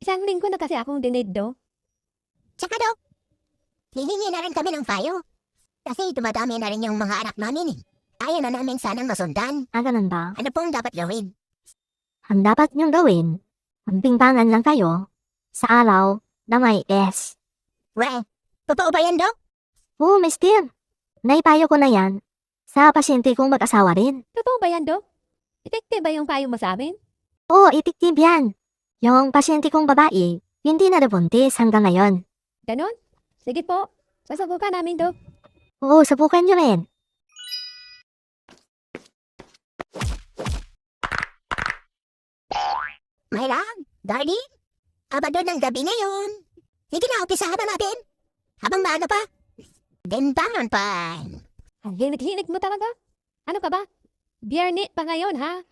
Isang linggo na kasi akong dinid do. Tsaka daw, hihingi na rin kami ng payo. Kasi dumadami na rin yung mga anak namin eh. Kaya na namin sanang masundan. Ah, ganun ba? Ano pong dapat gawin? Ang dapat niyong gawin, magbintangan lang kayo sa araw na may S. We, totoo ba yan, Dok? Oo, mister. Naipayo ko na yan sa pasyente kong mag-asawa rin. Totoo ba yan, Dok? Effective ba yung payo mo sa amin? Oo, itiktiv yan. Yung pasyente kong babae, hindi na nabuntis hanggang ngayon. Ganon? Sige po. Sasubukan namin, Dok. Oo, subukan niyo rin. May lang, darling. Aba doon ang gabi ngayon. Sige na, umpisahan na natin. Habang maaga pa. Dentangan pa. Ang hinig-hinig mo talaga. Ano ka ba? Biyerni pa ngayon, ha?